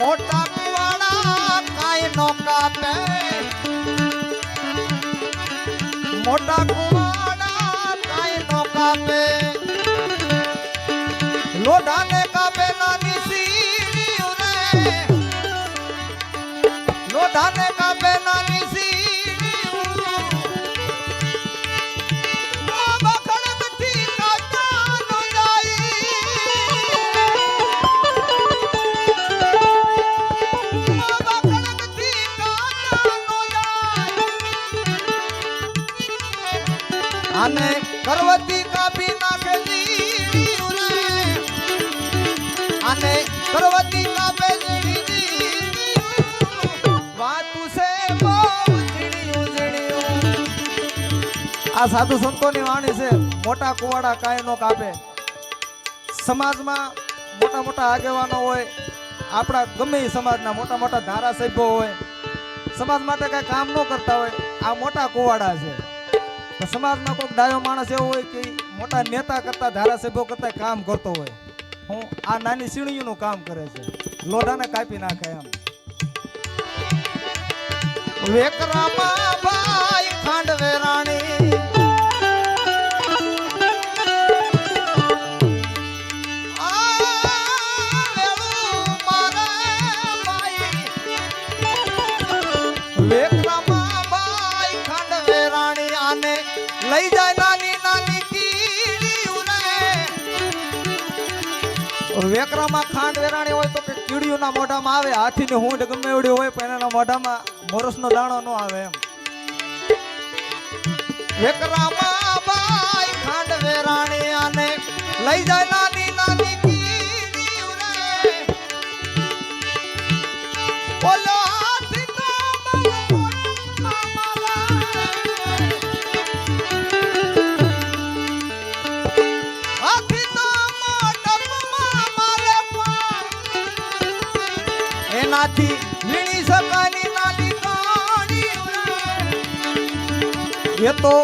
મોટા કુવાડા કાય નો કાપે. મોટા કુવાડા કાંઈ નો આને કરવતી કાપી નાખે અને કરવતી કાપે આ સાધુ સંતોની વાણી છે, મોટા કુવાડા કાંઈ નો કાપે. સમાજમાં મોટા મોટા આગેવાનો હોય, આપણા ગમે સમાજના મોટા મોટા ધારાસભ્યો હોય, સમાજ માટે કાંઈ કામ ન કરતા હોય, આ મોટા કુવાડા છે. તો સમાજમાં કોઈક ડાયો માણસ એવો હોય કે મોટા નેતા કરતા ધારાસભ્યો કરતા કામ કરતો હોય. હું આ નાની સીણીઓનું કામ કરે છે. લોઢાને કાપી નાખે એમ. વેકરામાં લઈ જાય નાની નાની કીડીયું વેકરામાં ખાંડ વેરાણી હોય તો કે કીડીઓના મોઢામાં આવે. હાથીની હૂંઢ ગમે એવડી હોય પણ એના મોઢામાં મોરસનો દાણો ન આવે એમ. વેકરામાં ભાઈ ખાંડ વેરાણી આને લઈ જાય નાની નાની કીડીયું બોલો એનાથી વીણી શકાની નાની કાણી. એ તો